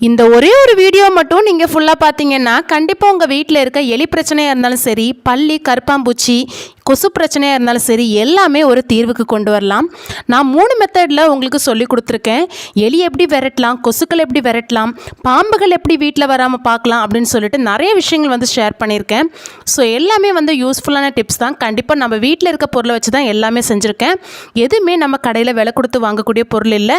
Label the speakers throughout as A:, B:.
A: இந்த ஒரே ஒரு வீடியோ மட்டும் நீங்கள் ஃபுல்லாக பார்த்தீங்கன்னா கண்டிப்பாக உங்கள் வீட்டில் இருக்க எலி பிரச்சனையாக இருந்தாலும் சரி பள்ளி கருப்பாம்பூச்சி கொசு பிரச்சனையாக இருந்தாலும் சரி எல்லாமே ஒரு தீர்வுக்கு கொண்டு வரலாம். நான் மூணு மெத்தடில் உங்களுக்கு சொல்லி கொடுத்துருக்கேன். எலி எப்படி விரட்டலாம் கொசுக்கள் எப்படி விரட்டலாம் பாம்புகள் எப்படி வீட்டில் வராமல் பார்க்கலாம் அப்படின்னு சொல்லிட்டு நிறைய விஷயங்கள் வந்து ஷேர் பண்ணியிருக்கேன். ஸோ எல்லாமே வந்து யூஸ்ஃபுல்லான டிப்ஸ் தான். கண்டிப்பாக நம்ம வீட்டில் இருக்க பொருளை வச்சு தான் எல்லாமே செஞ்சுருக்கேன். எதுவுமே நம்ம கடையில் விலை கொடுத்து வாங்கக்கூடிய பொருள் இல்லை.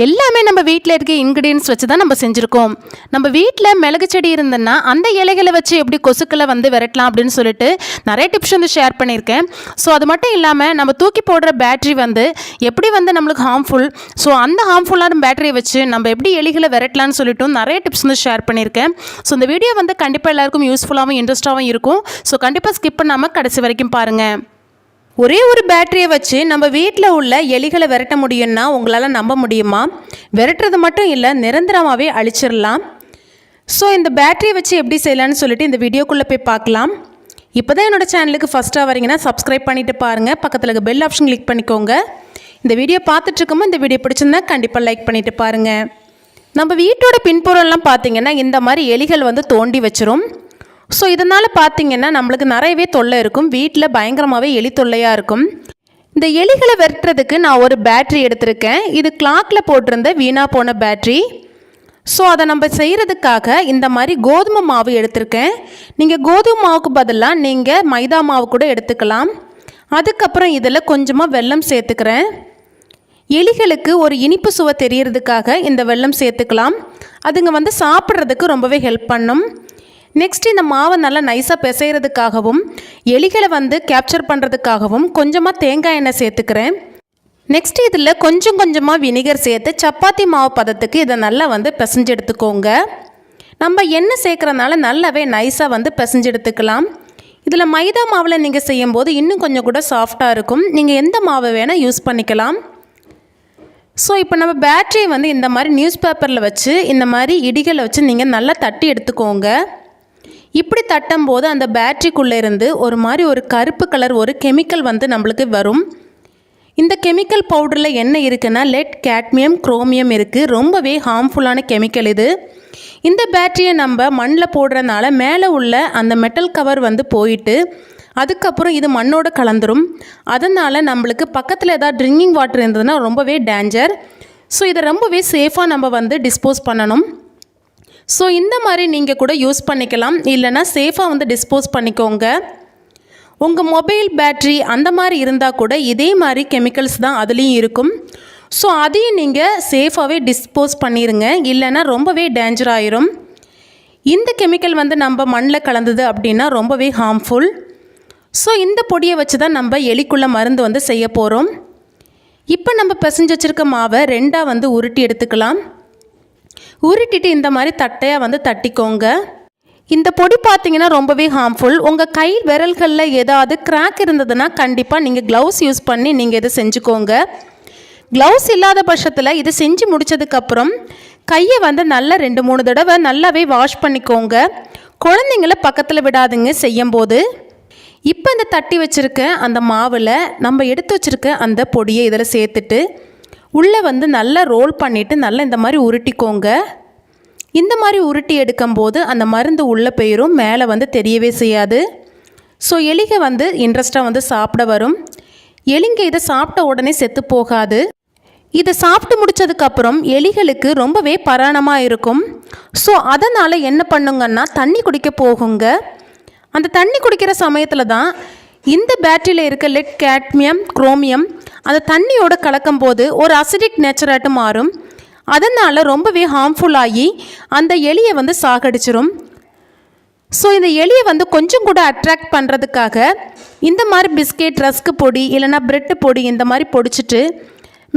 A: எல்லாமே நம்ம வீட்டில் இருக்க இன்க்ரீடியன்ஸ் வச்சு தான் நம்ம செஞ்சுருக்கோம். நம்ம வீட்டில் மிளகு செடி இருந்ததுன்னா அந்த இலைகளை வச்சு எப்படி கொசுக்களை வந்து விரட்டலாம் அப்படின்னு சொல்லிட்டு நிறைய டிப்ஸ் வந்து ஷேர் பண்ணியிருக்கேன். ஸோ அது மட்டும் இல்லாமல் நம்ம தூக்கி போடுற பேட்ரி வந்து எப்படி வந்து நம்மளுக்கு ஹார்ம்ஃபுல் ஸோ அந்த ஹார்ம்ஃபுல்லான பேட்டரியை வச்சு நம்ம எப்படி எலிகளை விரட்டலாம்னு சொல்லிட்டும் நிறைய டிப்ஸ் வந்து ஷேர் பண்ணியிருக்கேன். ஸோ இந்த வீடியோ வந்து கண்டிப்பாக எல்லாருக்கும் யூஸ்ஃபுல்லாகவும் இன்ட்ரெஸ்ட்டாகவும் இருக்கும். ஸோ கண்டிப்பாக ஸ்கிப் பண்ணாமல் கடைசி வரைக்கும் பாருங்கள் ஒரே ஒரு பேட்டரியை வச்சு நம்ம வீட்டில் உள்ள எலிகளை விரட்ட முடியும்னா உங்களால் நம்ப முடியுமா? விரட்டுறது மட்டும் இல்லை நிரந்தரமாகவே அழிச்சிடலாம் ஸோ இந்த பேட்டரியை வச்சு எப்படி செய்யலான்னு சொல்லிட்டு இந்த வீடியோக்குள்ளே போய் பார்க்கலாம். இப்போ தான் என்னோட சேனலுக்கு ஃபஸ்ட்டாக வரீங்கன்னா சப்ஸ்கிரைப் பண்ணிட்டு பாருங்கள் பக்கத்தில் இருக்க பெல் ஆப்ஷன் கிளிக் பண்ணிக்கோங்க. இந்த வீடியோ பார்த்துட்ருக்கோமோ இந்த வீடியோ பிடிச்சிருந்தா கண்டிப்பாக லைக் பண்ணிவிட்டு பாருங்கள் நம்ம வீட்டோட பின்புறம்லாம் பார்த்தீங்கன்னா இந்த மாதிரி எலிகள் வந்து தோண்டி வச்சிரும். ஸோ இதனால் பார்த்தீங்கன்னா நம்மளுக்கு நிறையவே தொல்லை இருக்கும். வீட்டில் பயங்கரமாகவே எலி தொல்லையாக இருக்கும். இந்த எலிகளை வெட்டுறதுக்கு நான் ஒரு பேட்ரி எடுத்திருக்கேன். இது கிளாக்கில் போட்டிருந்த வீணாக போன பேட்ரி ஸோ அதை நம்ம செய்கிறதுக்காக இந்த மாதிரி கோதுமை மாவு எடுத்திருக்கேன். நீங்கள் கோதுமை மாவுக்கு பதிலாக நீங்கள் மைதா மாவு கூட எடுத்துக்கலாம். அதுக்கப்புறம் இதில் கொஞ்சமாக வெல்லம் சேர்த்துக்கிறேன். எலிகளுக்கு ஒரு இனிப்பு சுவை தெரியறதுக்காக இந்த வெல்லம் சேர்த்துக்கலாம். அதுங்க வந்து சாப்பிட்றதுக்கு ரொம்பவே ஹெல்ப் பண்ணும். நெக்ஸ்ட் இந்த மாவை நல்லா நைஸாக பிசைகிறதுக்காகவும் எலிகளை வந்து கேப்சர் பண்ணுறதுக்காகவும் கொஞ்சமாக தேங்காய் எண்ணெய் சேர்த்துக்கிறேன். நெக்ஸ்ட் இதில் கொஞ்சம் கொஞ்சமாக வினிகர் சேர்த்து சப்பாத்தி மாவு பதத்துக்கு இதை நல்லா வந்து பிசைஞ்சு எடுத்துக்கோங்க நம்ம எண்ணெய் சேர்க்குறதுனால நல்லாவே நைஸாக வந்து பிசைஞ்சு எடுத்துக்கலாம் இதில் மைதா மாவில் நீங்கள் செய்யும்போது இன்னும் கொஞ்சம் கூட சாஃப்டாக இருக்கும். நீங்கள் எந்த மாவை வேணால் யூஸ் பண்ணிக்கலாம். ஸோ இப்போ நம்ம பேட்டரியை வந்து இந்த மாதிரி நியூஸ் பேப்பரில் வச்சு இந்த மாதிரி இடிகளை வச்சு நீங்கள் நல்லா தட்டி எடுத்துக்கோங்க. இப்படி தட்டும் போது அந்த பேட்டரிக்குள்ளே இருந்து ஒரு மாதிரி ஒரு கருப்பு கலர் ஒரு கெமிக்கல் வந்து நம்மளுக்கு வரும். இந்த கெமிக்கல் பவுடரில் என்ன இருக்குன்னா லெட் கேட்மியம் குரோமியம் இருக்குது ரொம்பவே ஹார்ம்ஃபுல்லான கெமிக்கல் இது. இந்த பேட்டரியை நம்ம மண்ணில் போடுறதுனால மேலே உள்ள அந்த மெட்டல் கவர் வந்து போயிட்டு அதுக்கப்புறம் இது மண்ணோட கலந்துரும். அதனால் நம்மளுக்கு பக்கத்தில் ஏதாவது ட்ரிங்கிங் வாட்டர் இருந்ததுன்னா ரொம்பவே டேஞ்சர் ஸோ இதை ரொம்பவே சேஃபாக நம்ம வந்து டிஸ்போஸ் பண்ணணும். ஸோ இந்த மாதிரி நீங்கள் கூட யூஸ் பண்ணிக்கலாம். இல்லைனா சேஃபாக வந்து டிஸ்போஸ் பண்ணிக்கோங்க. உங்கள் மொபைல் பேட்ரி அந்த மாதிரி இருந்தால் கூட இதே மாதிரி கெமிக்கல்ஸ் தான் அதுலேயும் இருக்கும். ஸோ அதையும் நீங்கள் சேஃபாகவே டிஸ்போஸ் பண்ணிடுங்க இல்லைன்னா ரொம்பவே டேஞ்சர் ஆயிரும். இந்த கெமிக்கல் வந்து நம்ம மண்ணில் கலந்தது அப்படின்னா ரொம்பவே ஹார்ம்ஃபுல் ஸோ இந்த பொடியை வச்சு தான் நம்ம எலிக்குள்ள மருந்து வந்து செய்ய போகிறோம் இப்போ நம்ம பிசைஞ்சு வச்சுருக்க மாவை ரெண்டாக வந்து உருட்டி எடுத்துக்கலாம். உருட்டிட்டு இந்த மாதிரி தட்டையாக வந்து தட்டிக்கோங்க. இந்த பொடி பார்த்தீங்கன்னா ரொம்பவே ஹார்ம்ஃபுல் உங்கள் கை விரல்களில் ஏதாவது கிராக் இருந்ததுன்னா கண்டிப்பாக நீங்கள் க்ளவுஸ் யூஸ் பண்ணி நீங்கள் இதை செஞ்சுக்கோங்க. க்ளவுஸ் இல்லாத பட்சத்தில் இது செஞ்சு முடிச்சதுக்கப்புறம் கையை வந்து நல்லா ரெண்டு மூணு தடவை நல்லாவே வாஷ் பண்ணிக்கோங்க. குழந்தைங்கள பக்கத்தில் விடாதுங்க செய்யும்போது. இப்போ இந்த தட்டி வச்சுருக்க அந்த மாவில் நம்ம எடுத்து வச்சுருக்க அந்த பொடியை இதில் சேர்த்துட்டு உள்ளே வந்து நல்லா ரோல் பண்ணிவிட்டு நல்லா இந்த மாதிரி உருட்டிக்கோங்க. இந்த மாதிரி உருட்டி எடுக்கும்போது அந்த மருந்து உள்ளே போயிடும் மேலே வந்து தெரியவே செய்யாது. ஸோ எலிகை வந்து இன்ட்ரெஸ்ட்டாக வந்து சாப்பிட வரும். எலிங்க இதை சாப்பிட்ட உடனே செத்து போகாது. இதை சாப்பிட்டு முடிச்சதுக்கப்புறம் எலிகளுக்கு ரொம்பவே பராணமாக இருக்கும். ஸோ அதனால் என்ன பண்ணுங்கன்னா தண்ணி குடிக்க போகுங்க. அந்த தண்ணி குடிக்கிற சமயத்தில் தான் இந்த பேட்டரியில் இருக்க லெட் கேட்மியம் குரோமியம் அந்த தண்ணியோட கலக்கும் போது ஒரு அசிடிக் நேச்சராட்டு மாறும். அதனால் ரொம்பவே ஹார்ம்ஃபுல் ஆகி அந்த எலியை வந்து சாகடிச்சிரும். ஸோ இந்த எலியை வந்து கொஞ்சம் கூட அட்ராக்ட் பண்ணுறதுக்காக இந்த மாதிரி பிஸ்கெட் ரஸ்க்கு பொடி இல்லைனா பிரெட்டு பொடி இந்த மாதிரி பொடிச்சிட்டு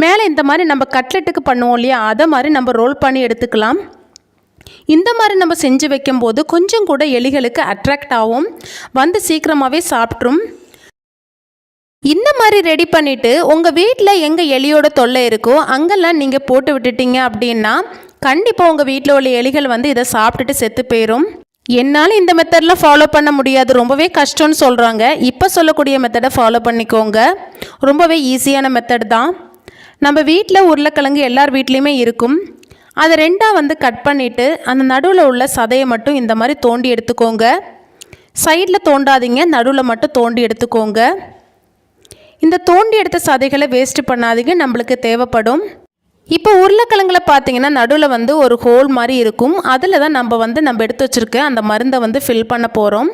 A: மேலே இந்த மாதிரி நம்ம கட்லெட்டுக்கு பண்ணுவோம் இல்லையா? அதை மாதிரி நம்ம ரோல் பண்ணி எடுத்துக்கலாம். இந்த மாதிரி நம்ம செஞ்சு வைக்கும்போது கொஞ்சம் கூட எலிகளுக்கு அட்ராக்ட் ஆகும். வந்து சீக்கிரமாகவே சாப்பிட்ரும். இந்த மாதிரி ரெடி பண்ணிவிட்டு உங்கள் வீட்டில் எங்கே எலியோட தொல்லை இருக்கோ அங்கெல்லாம் நீங்கள் போட்டு விட்டுட்டீங்க அப்படின்னா கண்டிப்பாக உங்கள் வீட்டில் உள்ள எலிகள் வந்து இதை சாப்பிட்டுட்டு செத்து போயிடும் என்னால் இந்த மெத்தட்லாம் ஃபாலோ பண்ண முடியாது. ரொம்பவே கஷ்டம்னு சொல்கிறாங்க இப்போ சொல்லக்கூடிய மெத்தடை ஃபாலோ பண்ணிக்கோங்க. ரொம்பவே ஈஸியான மெத்தட் தான். நம்ம வீட்டில் உருளைக்கிழங்கு எல்லார் வீட்லேயுமே இருக்கும். அதை ரெண்டாக வந்து கட் பண்ணிவிட்டு அந்த நடுவில் உள்ள சதையை மட்டும் இந்த மாதிரி தோண்டி எடுத்துக்கோங்க. சைடில் தோண்டாதீங்க நடுவில் மட்டும் தோண்டி எடுத்துக்கோங்க. இந்த தோண்டி எடுத்த சதைகளை வேஸ்ட் பண்ணாதீங்க நம்மளுக்கு தேவைப்படும். இப்போ உருளைக்கிழங்குல பார்த்தீங்கன்னா நடுவில் வந்து ஒரு ஹோல் மாதிரி இருக்கும். அதில் தான் நம்ம வந்து நம்ம எடுத்து வச்சுருக்க அந்த மருந்தை வந்து ஃபில் பண்ண போகிறோம்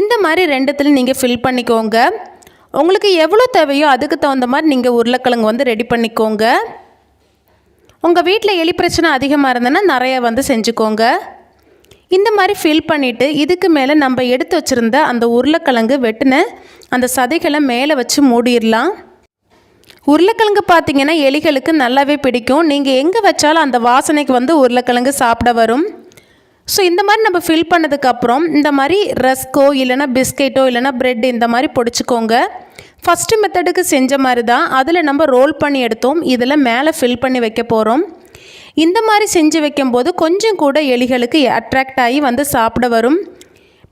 A: இந்த மாதிரி ரெண்டுத்தில் நீங்கள் ஃபில் பண்ணிக்கோங்க. உங்களுக்கு எவ்வளோ தேவையோ அதுக்கு தகுந்த மாதிரி நீங்கள் உருளைக்கிழங்கு வந்து ரெடி பண்ணிக்கோங்க. உங்கள் வீட்டில் எலி பிரச்சனை அதிகமாக இருந்ததுன்னா நிறைய வந்து செஞ்சுக்கோங்க. இந்த மாதிரி ஃபில் பண்ணிவிட்டு இதுக்கு மேலே நம்ம எடுத்து வச்சுருந்த அந்த உருளைக்கிழங்கு வெட்டின அந்த சதைகளை மேலே வச்சு மூடிடலாம். உருளைக்கிழங்கு பார்த்தீங்கன்னா எலிகளுக்கு நல்லாவே பிடிக்கும். நீங்கள் எங்கே வச்சாலும் அந்த வாசனைக்கு வந்து உருளைக்கிழங்கு சாப்பிட வரும். ஸோ இந்த மாதிரி நம்ம ஃபில் பண்ணதுக்கப்புறம் இந்த மாதிரி ரஸ்கோ இல்லைனா பிஸ்கெட்டோ இல்லைனா பிரெட் இந்த மாதிரி பொடிச்சுக்கோங்க. ஃபஸ்ட்டு மெத்தடுக்கு செஞ்ச மாதிரி தான் அதில் நம்ம ரோல் பண்ணி எடுத்தோம். இதில் மேலே ஃபில் பண்ணி வைக்க போகிறோம் இந்த மாதிரி செஞ்சு வைக்கும்போது கொஞ்சம் கூட எலிகளுக்கு அட்ராக்ட் ஆகி வந்து சாப்பிட வரும்.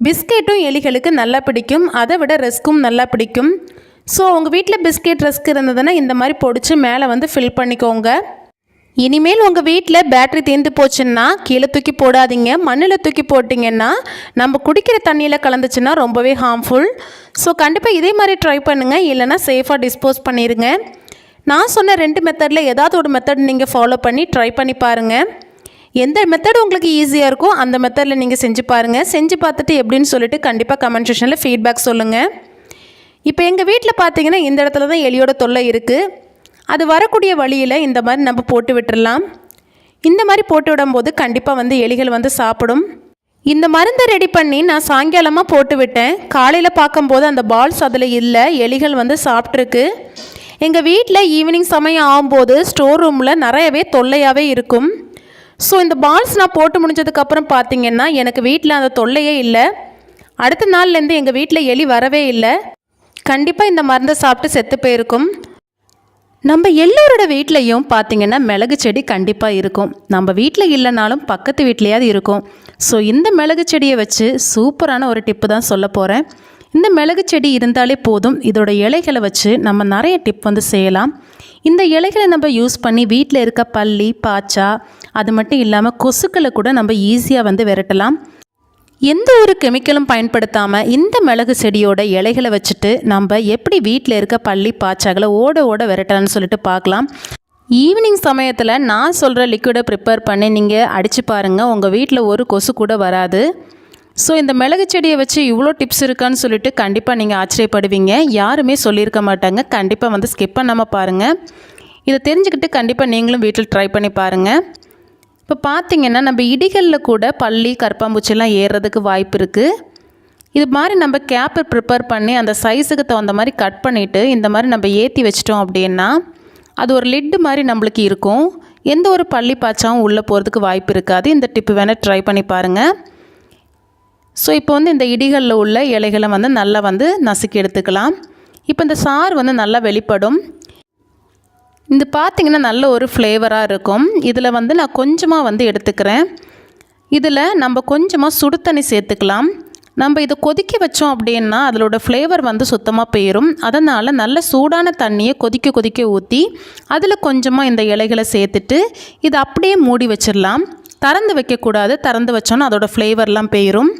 A: பிஸ்கெட்டும் எலிகளுக்கு நல்லா பிடிக்கும். அதை விட ரஸ்க்கும் நல்லா பிடிக்கும். ஸோ உங்கள் வீட்டில் பிஸ்கெட் ரஸ்க் இருந்ததுன்னா இந்த மாதிரி பொடிச்சு மேலே வந்து ஃபில் பண்ணிக்கோங்க. இனிமேல் உங்கள் வீட்டில் பேட்ரி தீர்ந்து போச்சுன்னா கீழே தூக்கி போடாதீங்க மண்ணில் தூக்கி போட்டிங்கன்னா நம்ம குடிக்கிற தண்ணியில் கலந்துச்சுன்னா ரொம்பவே ஹார்ம்ஃபுல் ஸோ கண்டிப்பாக இதே மாதிரி ட்ரை பண்ணுங்கள் இல்லைனா சேஃபாக டிஸ்போஸ் பண்ணிடுங்க நான் சொன்ன ரெண்டு மெத்தடில் ஏதாவது ஒரு மெத்தட் நீங்கள் ஃபாலோ பண்ணி ட்ரை பண்ணி பாருங்கள் எந்த மெத்தட் உங்களுக்கு ஈஸியாக இருக்கோ அந்த மெத்தடில் நீங்கள் செஞ்சு பாருங்கள் செஞ்சு பார்த்துட்டு எப்படின்னு சொல்லிட்டு கண்டிப்பாக கமெண்ட் செஷனில் ஃபீட்பேக் சொல்லுங்கள் இப்போ எங்கள் வீட்டில் பார்த்தீங்கன்னா இந்த இடத்துல தான் எலியோட தொல்லை இருக்குது அது வரக்கூடிய வழியில் இந்த மாதிரி நம்ம போட்டு விட்டுடலாம் இந்த மாதிரி போட்டு விடும்போது கண்டிப்பாக வந்து எலிகள் வந்து சாப்பிடும். இந்த மருந்தை ரெடி பண்ணி நான் சாயங்காலமாக போட்டு விட்டேன். காலையில் பார்க்கும்போது அந்த பால்ஸ் அதில் இல்லை. எலிகள் வந்து சாப்பிட்ருக்கு எங்கள் வீட்டில் ஈவினிங் சமயம் ஆகும்போது ஸ்டோர் ரூமில் நிறையவே தொல்லையாகவே இருக்கும். ஸோ இந்த பால்ஸ் நான் போட்டு முடிஞ்சதுக்கப்புறம் பார்த்தீங்கன்னா எனக்கு வீட்டில் அந்த தொல்லையே இல்லை. அடுத்த நாள்லேருந்து எங்கள் வீட்டில் எலி வரவே இல்லை. கண்டிப்பாக இந்த மருந்தை சாப்பிட்டு செத்து போயிருக்கும். நம்ம எல்லோரோட வீட்லேயும் பார்த்தீங்கன்னா மிளகு செடி கண்டிப்பாக இருக்கும். நம்ம வீட்டில் இல்லைனாலும் பக்கத்து வீட்லேயாவது இருக்கும். ஸோ இந்த மிளகு செடியை வச்சு சூப்பரான ஒரு டிப்பு தான் சொல்ல போகிறேன் இந்த மிளகு செடி இருந்தாலே போதும். இதோட இலைகளை வச்சு நம்ம நிறைய டிப் வந்து செய்யலாம். இந்த இலைகளை நம்ம யூஸ் பண்ணி வீட்டில் இருக்க பள்ளி பாச்சா அது மட்டும் இல்லாமல் கொசுக்களை கூட நம்ம ஈஸியாக வந்து விரட்டலாம். எந்த ஒரு கெமிக்கலும் பயன்படுத்தாமல் இந்த மிளகு செடியோட இலைகளை வச்சுட்டு நம்ம எப்படி வீட்டில் இருக்க பள்ளி பாச்சாக்களை ஓட ஓட விரட்டலாம்னு சொல்லிட்டு பார்க்கலாம். ஈவினிங் சமயத்தில் நான் சொல்கிற லிக்விடை ப்ரிப்பேர் பண்ணி நீங்கள் அடித்து பாருங்கள் உங்கள் வீட்டில் ஒரு கொசு கூட வராது. ஸோ இந்த மிளகு செடியை வச்சு இவ்வளோ டிப்ஸ் இருக்கான்னு சொல்லிட்டு கண்டிப்பாக நீங்கள் ஆச்சரியப்படுவீங்க. யாருமே சொல்லியிருக்க மாட்டாங்க. கண்டிப்பாக வந்து ஸ்கிப் பண்ணாமல் பாருங்கள் இதை தெரிஞ்சுக்கிட்டு கண்டிப்பாக நீங்களும் வீட்டில் ட்ரை பண்ணி பாருங்கள் இப்போ பார்த்திங்கன்னா நம்ம இடிகளில் கூட பள்ளி கற்பாம்பூச்சிலாம் ஏறுறதுக்கு வாய்ப்பு இருக்குது இது மாதிரி நம்ம கேப்பை ப்ரிப்பேர் பண்ணி அந்த சைஸுக்கு தகுந்த மாதிரி கட் பண்ணிவிட்டு இந்த மாதிரி நம்ம ஏற்றி வச்சிட்டோம் அப்படின்னா அது ஒரு லிட்டு மாதிரி நம்மளுக்கு இருக்கும். எந்த ஒரு பள்ளி பாய்ச்சாவும் உள்ளே போகிறதுக்கு வாய்ப்பு இருக்காது. இந்த டிப்பு வேணால் ட்ரை பண்ணி பாருங்கள் ஸோ இப்போ வந்து இந்த இடிகளில் உள்ள இலைகளை வந்து நல்லா வந்து நசுக்கி எடுத்துக்கலாம். இப்போ இந்த சாறு வந்து நல்லா வெளிப்படும். இது பார்த்திங்கன்னா நல்ல ஒரு ஃப்ளேவராக இருக்கும். இதில் வந்து நான் கொஞ்சமாக வந்து எடுத்துக்கிறேன். இதில் நம்ம கொஞ்சமாக சுடு தண்ணி சேர்த்துக்கலாம். நம்ம இதை கொதிக்க வச்சோம் அப்படின்னா அதோட ஃப்ளேவர் வந்து சுத்தமாக போயிடும் அதனால் நல்ல சூடான தண்ணியை கொதிக்க கொதிக்க ஊற்றி அதில் கொஞ்சமாக இந்த இலைகளை சேர்த்துட்டு இதை அப்படியே மூடி வச்சிடலாம். திறந்து வைக்கக்கூடாது. திறந்து வச்சோன்னா அதோடய ஃப்ளேவர்லாம் போயிடும்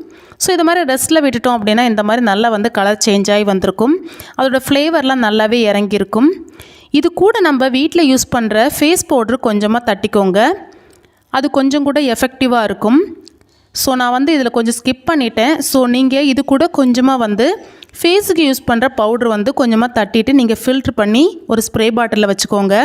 A: ஸோ இது மாதிரி ரெஸ்ட்டில் விட்டுட்டோம் அப்படின்னா இந்த மாதிரி நல்லா வந்து கலர் சேஞ்ச் ஆகி வந்திருக்கும். அதோடய ஃப்ளேவர்லாம் நல்லாவே இறங்கியிருக்கும். இது கூட நம்ம வீட்டில் யூஸ் பண்ணுற ஃபேஸ் பவுட்ரு கொஞ்சமாக தட்டிக்கோங்க. அது கொஞ்சம் கூட எஃபெக்டிவாக இருக்கும். ஸோ நான் வந்து இதில் கொஞ்சம் ஸ்கிப் பண்ணிட்டேன். ஸோ நீங்கள் இது கூட கொஞ்சமாக வந்து ஃபேஸுக்கு யூஸ் பண்ணுற பவுட்ரு வந்து கொஞ்சமாக தட்டிட்டு நீங்கள் ஃபில்ட்ரு பண்ணி ஒரு ஸ்ப்ரே பாட்டிலில் வச்சுக்கோங்க.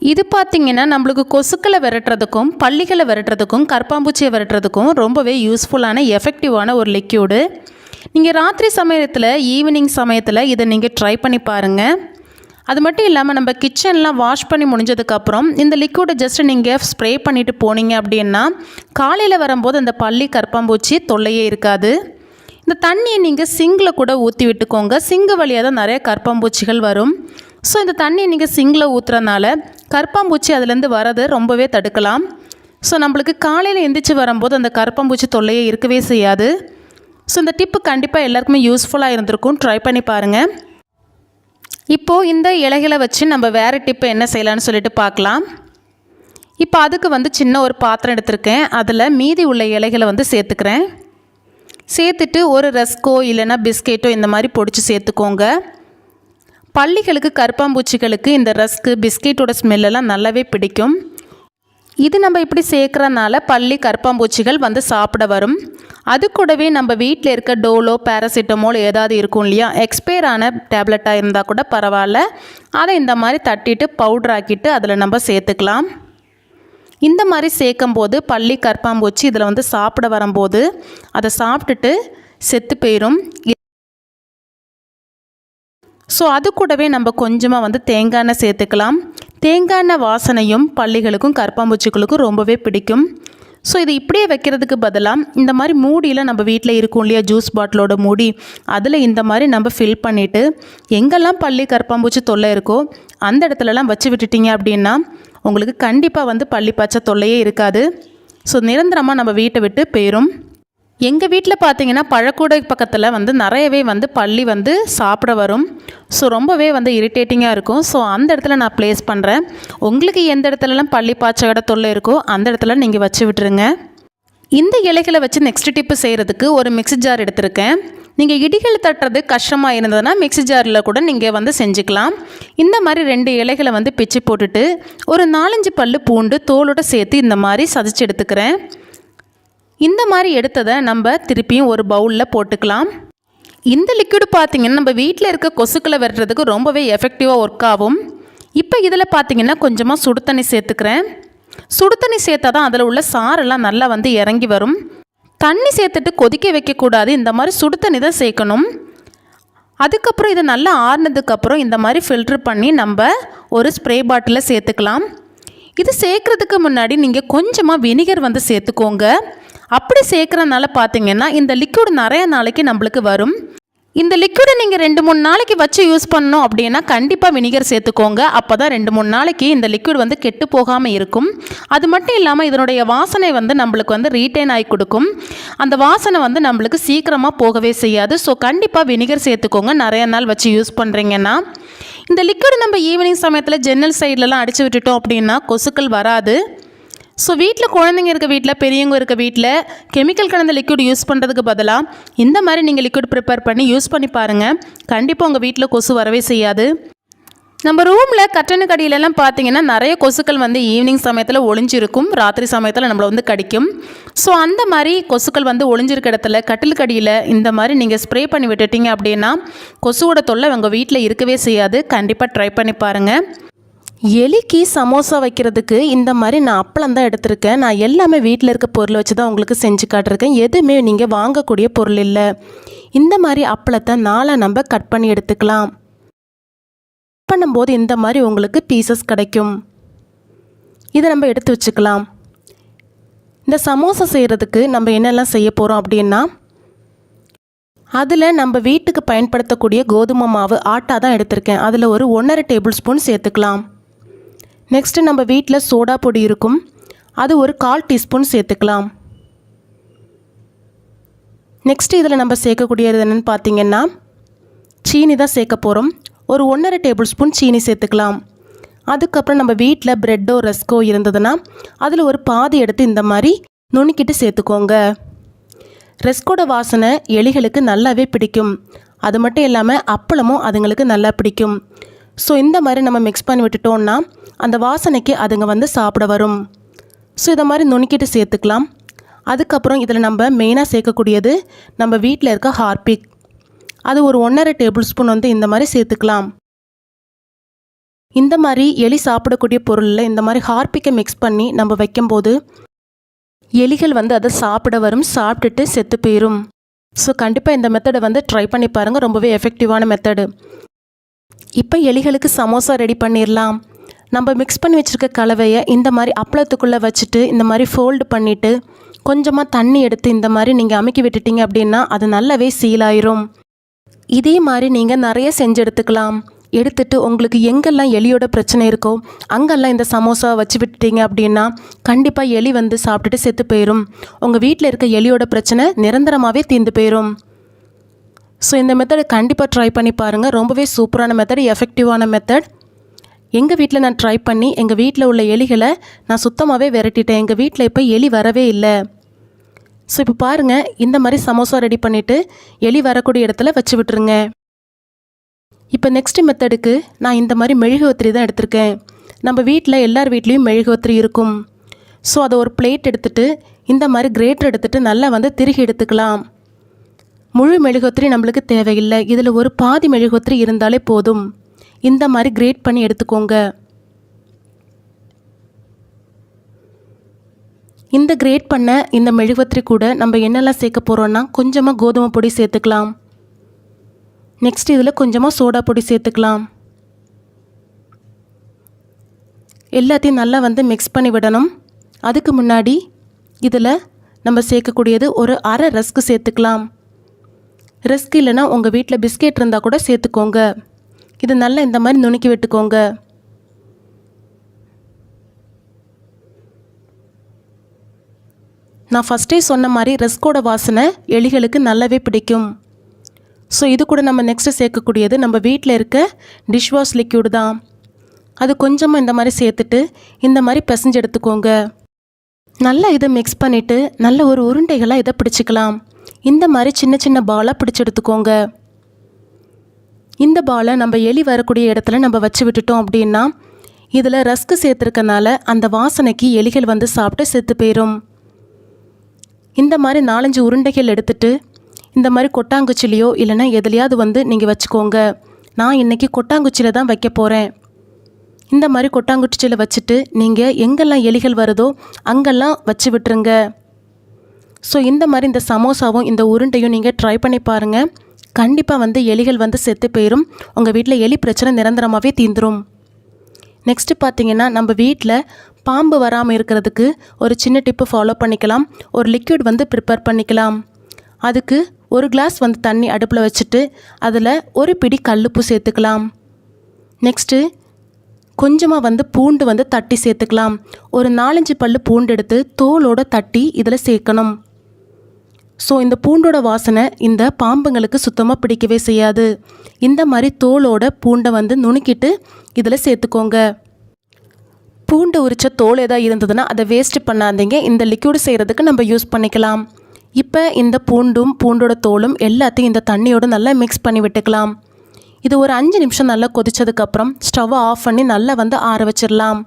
A: இது பார்த்தீங்கன்னா நம்மளுக்கு கொசுக்களை விரட்டுறதுக்கும் பள்ளிகளை விரட்டுறதுக்கும் கற்பாம்பூச்சியை விரட்டுறதுக்கும் ரொம்பவே யூஸ்ஃபுல்லான எஃபெக்டிவான ஒரு லிக்யூடு நீங்கள் ராத்திரி சமயத்தில் ஈவினிங் சமயத்தில் இதை நீங்கள் ட்ரை பண்ணி பாருங்கள் அது மட்டும் இல்லாமல் நம்ம கிச்சன்லாம் வாஷ் பண்ணி முடிஞ்சதுக்கப்புறம் இந்த லிக்விடை ஜஸ்ட் நீங்கள் ஸ்ப்ரே பண்ணிவிட்டு போனீங்க அப்படின்னா காலையில் வரும்போது அந்த பள்ளி கற்பாம்பூச்சி தொல்லையே இருக்காது. இந்த தண்ணியை நீங்கள் சிங்கில் கூட ஊற்றி விட்டுக்கோங்க. சிங்கு வழியாக தான் நிறைய கற்பாம்பூச்சிகள் வரும். ஸோ இந்த தண்ணி நீங்கள் சிங்கில் ஊற்றுறனால கற்பாம்பூச்சி அதுலேருந்து வரது ரொம்பவே தடுக்கலாம். ஸோ நம்மளுக்கு காலையில் எந்திரிச்சு வரும்போது அந்த கற்பாம்பூச்சி தொல்லையே இருக்கவே செய்யாது. ஸோ இந்த டிப்பு கண்டிப்பாக எல்லாருக்குமே யூஸ்ஃபுல்லாக இருந்திருக்கும். ட்ரை பண்ணி பாருங்கள் இப்போது இந்த இலைகளை வச்சு நம்ம வேறு டிப்பு என்ன செய்யலாம்னு சொல்லிட்டு பார்க்கலாம். இப்போ அதுக்கு வந்து சின்ன ஒரு பாத்திரம் எடுத்திருக்கேன். அதில் மீதி உள்ள இலைகளை வந்து சேர்த்துக்கிறேன். சேர்த்துட்டு ஒரு ரஸ்கோ இல்லைன்னா பிஸ்கெட்டோ இந்த மாதிரி பொடிச்சு சேர்த்துக்கோங்க. பள்ளிகளுக்கு கருப்பாம்பூச்சிகளுக்கு இந்த ரஸ்க்கு பிஸ்கெட்டோட ஸ்மெல்லெல்லாம் நல்லாவே பிடிக்கும். இது நம்ம இப்படி சேர்க்குறனால பள்ளி கருப்பாம்பூச்சிகள் வந்து சாப்பிட வரும். அது கூடவே நம்ம வீட்டில் இருக்க டோலோ பேராசிட்டமோல் ஏதாவது இருக்கும் இல்லையா? எக்ஸ்பயர் ஆன டேப்லெட்டாக இருந்தால் கூட பரவாயில்ல. அதை இந்த மாதிரி தட்டிட்டு பவுடர் ஆக்கிட்டு அதில் நம்ம சேர்த்துக்கலாம். இந்த மாதிரி சேர்க்கும்போது பள்ளி கருப்பாம்பூச்சி இதில் வந்து சாப்பிட வரும்போது அதை சாப்பிட்டுட்டு செத்து போயிடும் ஸோ அது கூடவே நம்ம கொஞ்சமாக வந்து தேங்காய் எண்ணெய் சேர்த்துக்கலாம். தேங்காய் எண்ணெய் வாசனையும் பள்ளிகளுக்கும் கற்பாம்பூச்சிகளுக்கும் ரொம்பவே பிடிக்கும். ஸோ இது இப்படியே வைக்கிறதுக்கு பதிலாக இந்த மாதிரி மூடியில் நம்ம வீட்டில் இருக்கும் இல்லையா ஜூஸ் பாட்டிலோட மூடி அதில் இந்த மாதிரி நம்ம ஃபில் பண்ணிவிட்டு எங்கெல்லாம் பள்ளி கற்பாம்பூச்சி தொல்லை இருக்கோ அந்த இடத்துலலாம் வச்சு விட்டுட்டீங்க அப்படின்னா உங்களுக்கு கண்டிப்பாக வந்து பள்ளி பச்சை தொல்லையே இருக்காது. ஸோ நிரந்தரமாக நம்ம வீட்டை விட்டு போயிடும் எங்கள் வீட்டில் பார்த்தீங்கன்னா பழக்கூடை பக்கத்தில் வந்து நிறையவே வந்து பள்ளி வந்து சாப்பிட வரும். ஸோ ரொம்பவே வந்து இரிட்டேட்டிங்காக இருக்கும். ஸோ அந்த இடத்துல நான் ப்ளேஸ் பண்ணுறேன் உங்களுக்கு எந்த இடத்துலலாம் பள்ளி பாய்ச்சகட தொல்லை இருக்கோ அந்த இடத்துல நீங்கள் வச்சு விட்டுருங்க. இந்த இலைகளை வச்சு நெக்ஸ்ட் டிப்பு செய்கிறதுக்கு ஒரு மிக்ஸி ஜார் எடுத்திருக்கேன். நீங்கள் இடிகள் தட்டுறது கஷ்டமாக இருந்ததுன்னா மிக்ஸி ஜாரில் கூட நீங்கள் வந்து செஞ்சுக்கலாம். இந்த மாதிரி ரெண்டு இலைகளை வந்து பிச்சு போட்டுட்டு ஒரு நாலஞ்சு பல் பூண்டு தோலோட சேர்த்து இந்த மாதிரி சதிச்சு எடுத்துக்கிறேன். இந்த மாதிரி எடுத்ததை நம்ம திருப்பியும் ஒரு பவுலில் போட்டுக்கலாம். இந்த லிக்விட் பார்த்தீங்கன்னா நம்ம வீட்டில் இருக்க கொசுக்களை வெட்டுறதுக்கு ரொம்பவே எஃபெக்டிவாக ஒர்க் ஆகும். இப்போ இதில் பார்த்திங்கன்னா கொஞ்சமாக சுடு தண்ணி சேர்த்துக்கிறேன். சுடு தண்ணி சேர்த்தா தான் அதில் உள்ள சாரெல்லாம் நல்லா வந்து இறங்கி வரும். தண்ணி சேர்த்துட்டு கொதிக்க வைக்கக்கூடாது. இந்த மாதிரி சுடு தண்ணி தான் சேர்க்கணும். அதுக்கப்புறம் இது நல்லா ஆறுனதுக்கப்புறம் இந்த மாதிரி ஃபில்ட்ரு பண்ணி நம்ம ஒரு ஸ்ப்ரே பாட்டிலில் சேர்த்துக்கலாம். இது சேர்க்குறதுக்கு முன்னாடி நீங்கள் கொஞ்சமாக வினிகர் வந்து சேர்த்துக்கோங்க. அப்படி சேர்க்குறனால பார்த்தீங்கன்னா இந்த லிக்விட் நிறைய நாளைக்கு நம்மளுக்கு வரும். இந்த லிக்விடை நீங்கள் ரெண்டு மூணு நாளைக்கு வச்சு யூஸ் பண்ணணும் அப்படின்னா கண்டிப்பாக வினிகர் சேர்த்துக்கோங்க. அப்போ தான் ரெண்டு மூணு நாளைக்கு இந்த லிக்விட் வந்து கெட்டு போகாமல் இருக்கும். அது மட்டும் இல்லாமல் இதனுடைய வாசனை வந்து நம்மளுக்கு வந்து ரீட்டைன் ஆகி கொடுக்கும். அந்த வாசனை வந்து நம்மளுக்கு சீக்கிரமாக போகவே செய்யாது. ஸோ கண்டிப்பாக வினிகர் சேர்த்துக்கோங்க. நிறைய நாள் வச்சு யூஸ் பண்ணுறீங்கன்னா இந்த லிக்விட் நம்ம ஈவினிங் சமயத்தில் ஜன்னல் சைட்லலாம் அடித்து விட்டுட்டோம் அப்படின்னா கொசுக்கள் வராது. ஸோ வீட்டில் குழந்தைங்க இருக்க வீட்டில் பெரியவங்க இருக்க வீட்டில் கெமிக்கல் கலந்த லிக்விட் யூஸ் பண்ணுறதுக்கு பதிலாக இந்த மாதிரி நீங்கள் லிக்விட் ப்ரிப்பேர் பண்ணி யூஸ் பண்ணி பாருங்கள் கண்டிப்பாக உங்கள் வீட்டில் கொசு வரவே செய்யாது. நம்ம ரூமில் கட்டணு கடியிலலாம் பார்த்தீங்கன்னா நிறைய கொசுக்கள் வந்து ஈவினிங் சமயத்தில் ஒளிஞ்சிருக்கும் ராத்திரி சமயத்தில் நம்மளை வந்து கடிக்கும். ஸோ அந்த மாதிரி கொசுக்கள் வந்து ஒளிஞ்சிருக்க இடத்துல கட்டில் கடியில் இந்த மாதிரி நீங்கள் ஸ்ப்ரே பண்ணி விட்டுட்டீங்க அப்படின்னா கொசுவோட தொல்லை உங்கள் வீட்டில் இருக்கவே செய்யாது. கண்டிப்பாக ட்ரை பண்ணி பாருங்கள் எலிக்கு சமோசா வைக்கிறதுக்கு இந்த மாதிரி நான் அப்பளம் தான் எடுத்திருக்கேன். நான் எல்லாமே வீட்டில் இருக்க பொருளை வச்சு தான் உங்களுக்கு செஞ்சு காட்டிருக்கேன். எதுவுமே நீங்கள் வாங்கக்கூடிய பொருள் இல்லை. இந்த மாதிரி அப்பளத்தை நாளாக நம்ம கட் பண்ணி எடுத்துக்கலாம். பண்ணும்போது இந்த மாதிரி உங்களுக்கு பீசஸ் கிடைக்கும். இதை நம்ம எடுத்து வச்சுக்கலாம். இந்த சமோசா செய்கிறதுக்கு நம்ம என்னெல்லாம் செய்ய போகிறோம் அப்படின்னா அதில் நம்ம வீட்டுக்கு பயன்படுத்தக்கூடிய கோதுமை மாவு ஆட்டா தான் எடுத்திருக்கேன். அதில் ஒரு ஒன்றரை டேபிள் ஸ்பூன் சேர்த்துக்கலாம். நெக்ஸ்ட்டு நம்ம வீட்டில் சோடா பொடி இருக்கும். அது ஒரு கால் டீஸ்பூன் சேர்த்துக்கலாம். நெக்ஸ்ட்டு இதில் நம்ம சேர்க்கக்கூடியது என்னென்னு பார்த்தீங்கன்னா சீனி தான் சேர்க்க போகிறோம் ஒரு ஒன்றரை டேபிள் ஸ்பூன் சீனி சேர்த்துக்கலாம். அதுக்கப்புறம் நம்ம வீட்டில் ப்ரெட்டோ ரஸ்கோ இருந்ததுன்னா அதில் ஒரு பாதி எடுத்து இந்த மாதிரி நுணுக்கிட்டு சேர்த்துக்கோங்க. ரெஸ்கோட வாசனை எலிகளுக்கு நல்லாவே பிடிக்கும். அது மட்டும் இல்லாமல் அப்பளமும் அதுங்களுக்கு நல்லா பிடிக்கும். ஸோ இந்த மாதிரி நம்ம மிக்ஸ் பண்ணி விட்டுட்டோம்னா அந்த வாசனைக்கு அதுங்க வந்து சாப்பிட வரும். ஸோ இதை மாதிரி நுணுக்கிட்டு சேர்த்துக்கலாம். அதுக்கப்புறம் இதில் நம்ம மெயினாக சேர்க்கக்கூடியது நம்ம வீட்டில் இருக்க ஹார்பிக் அது ஒரு ஒன்றரை டேபிள் ஸ்பூன் வந்து இந்த மாதிரி சேர்த்துக்கலாம். இந்த மாதிரி எலி சாப்பிடக்கூடிய பொருளில் இந்த மாதிரி ஹார்பிக்கை மிக்ஸ் பண்ணி நம்ம வைக்கும்போது எலிகள் வந்து அதை சாப்பிட வரும் சாப்பிட்டுட்டு செத்து போயிடும் ஸோ கண்டிப்பாக இந்த மெத்தடை வந்து ட்ரை பண்ணி பாருங்கள் ரொம்பவே எஃபெக்டிவான மெத்தடு இப்போ எலிகளுக்கு சமோசா ரெடி பண்ணிடலாம் நம்ம மிக்ஸ் பண்ணி வச்சுருக்க கலவையை இந்த மாதிரி அப்பளத்துக்குள்ளே வச்சுட்டு இந்த மாதிரி ஃபோல்டு பண்ணிவிட்டு கொஞ்சமாக தண்ணி எடுத்து இந்த மாதிரி நீங்கள் அமுக்கி விட்டுட்டீங்க அப்படின்னா அது நல்லாவே சீலாயிரும். இதே மாதிரி நீங்கள் நிறைய செஞ்சு எடுத்துக்கலாம். எடுத்துட்டு உங்களுக்கு எங்கெல்லாம் எலியோட பிரச்சனை இருக்கோ அங்கெல்லாம் இந்த சமோசா வச்சு விட்டுட்டீங்க அப்படின்னா கண்டிப்பாக எலி வந்து சாப்பிட்டுட்டு செத்து போயிடும் உங்கள் வீட்டில் இருக்க எலியோட பிரச்சனை நிரந்தரமாகவே தீர்ந்து போயிடும் ஸோ இந்த மெத்தடை கண்டிப்பாக ட்ரை பண்ணி பாருங்கள் ரொம்பவே சூப்பரான மெத்தட் எஃபெக்டிவான மெத்தட் எங்கள் வீட்டில் நான் ட்ரை பண்ணி எங்கள் வீட்டில் உள்ள எலிகளை நான் சுத்தமாகவே விரட்டிட்டேன். எங்கள் வீட்டில் இப்போ எலி வரவே இல்லை. ஸோ இப்போ பாருங்கள் இந்த மாதிரி சமோசா ரெடி பண்ணிவிட்டு எலி வரக்கூடிய இடத்துல வச்சு விட்டுருங்க. இப்போ நெக்ஸ்ட் மெத்தடுக்கு நான் இந்த மாதிரி மெழுகுவத்திரி தான் எடுத்திருக்கேன். நம்ம வீட்டில் எல்லார் வீட்லேயும் மெழுகுவத்திரி இருக்கும். ஸோ அதை ஒரு பிளேட் எடுத்துகிட்டு இந்த மாதிரி கிரேட்டர் எடுத்துகிட்டு நல்லா வந்து திருகி எடுத்துக்கலாம். முழு மெழுகுவத்திரி நம்மளுக்கு தேவையில்லை. இதில் ஒரு பாதி மெழுகுவத்திரி இருந்தாலே போதும். இந்த மாதிரி கிரேட் பண்ணி எடுத்துக்கோங்க. இந்த கிரேட் பண்ண இந்த மெழுகுவத்திரி கூட நம்ம என்னெல்லாம் சேர்க்க போகிறோன்னா கொஞ்சமாக கோதுமை பொடி சேர்த்துக்கலாம். நெக்ஸ்ட் இதில் கொஞ்சமாக சோடா பொடி சேர்த்துக்கலாம். எல்லாத்தையும் நல்லா வந்து மிக்ஸ் பண்ணி விடணும். அதுக்கு முன்னாடி இதில் நம்ம சேர்க்கக்கூடியது ஒரு அரை ரஸ்க்கு சேர்த்துக்கலாம். ரஸ்க் இல்லைன்னா உங்கள் வீட்டில் பிஸ்கெட் இருந்தால் கூட சேர்த்துக்கோங்க. இது நல்லா இந்த மாதிரி நுணுக்கி விட்டுக்கோங்க. நான் ஃபஸ்ட்டே சொன்ன மாதிரி ரெஸ்கோட வாசனை எலிகளுக்கு நல்லாவே பிடிக்கும். ஸோ இது கூட நம்ம நெக்ஸ்ட்டு சேர்க்கக்கூடியது நம்ம வீட்டில் இருக்க டிஷ்வாஷ் லிக்யூடு தான். அது கொஞ்சமாக இந்த மாதிரி சேர்த்துட்டு இந்த மாதிரி பிசைஞ்சு எடுத்துக்கோங்க. நல்லா இதை மிக்ஸ் பண்ணிவிட்டு நல்ல ஒரு உருண்டைகளாக இதை பிடிச்சிக்கலாம். இந்த மாதிரி சின்ன சின்ன பாலாக பிடிச்சி எடுத்துக்கோங்க. இந்த பாலை நம்ம எலி வரக்கூடிய இடத்துல நம்ம வச்சு விட்டுட்டோம் அப்படின்னா இதில் ரஸ்க்கு சேர்த்துருக்கனால அந்த வாசனைக்கு எலிகள் வந்து சாப்பிட்டு செத்து போயிடும் இந்த மாதிரி நாலஞ்சு உருண்டைகள் எடுத்துட்டு இந்த மாதிரி கொட்டாங்குச்சிலையோ இல்லைன்னா எதுலையாவது வந்து நீங்கள் வச்சுக்கோங்க. நான் இன்றைக்கி கொட்டாங்குச்சியில் தான் வைக்க போகிறேன் இந்த மாதிரி கொட்டாங்குச்சியில் வச்சுட்டு நீங்கள் எங்கெல்லாம் எலிகள் வருதோ அங்கெல்லாம் வச்சு விட்டுருங்க. ஸோ இந்த மாதிரி இந்த சமோசாவும் இந்த உருண்டையும் நீங்கள் ட்ரை பண்ணி பாருங்கள் கண்டிப்பாக வந்து எலிகள் வந்து செத்து போயிடும் உங்கள் வீட்டில் எலி பிரச்சனை நிரந்தரமாகவே தீந்துரும். நெக்ஸ்ட்டு பார்த்தீங்கன்னா நம்ம வீட்டில் பாம்பு வராமல் இருக்கிறதுக்கு ஒரு சின்ன டிப்பு ஃபாலோ பண்ணிக்கலாம். ஒரு லிக்விட் வந்து ப்ரிப்பேர் பண்ணிக்கலாம். அதுக்கு ஒரு கிளாஸ் வந்து தண்ணி அடுப்பில் வச்சுட்டு அதில் ஒரு பிடி கல்லுப்பு சேர்த்துக்கலாம். நெக்ஸ்ட்டு கொஞ்சமாக வந்து பூண்டு வந்து தட்டி சேர்த்துக்கலாம். ஒரு நாலஞ்சு பல்லு பூண்டு எடுத்து தோலோட தட்டி இதில் சேர்க்கணும். ஸோ இந்த பூண்டோட வாசனை இந்த பாம்புங்களுக்கு சுத்தமாக பிடிக்கவே செய்யாது. இந்த மாதிரி தோலோட பூண்டை வந்து நுணுக்கிட்டு இதில் சேர்த்துக்கோங்க. பூண்டு உரித்த தோல் ஏதாவது இருந்ததுன்னா அதை வேஸ்ட் பண்ணாதீங்க. இந்த லிக்யூடு செய்கிறதுக்கு நம்ம யூஸ் பண்ணிக்கலாம். இப்போ இந்த பூண்டும் பூண்டோட தோலும் எல்லாத்தையும் இந்த தண்ணியோடு நல்லா மிக்ஸ் பண்ணி விட்டுக்கலாம். இது ஒரு அஞ்சு நிமிஷம் நல்லா கொதிச்சதுக்கப்புறம் ஸ்டவ்வை ஆஃப் பண்ணி நல்லா வந்து ஆற வச்சிடலாம்.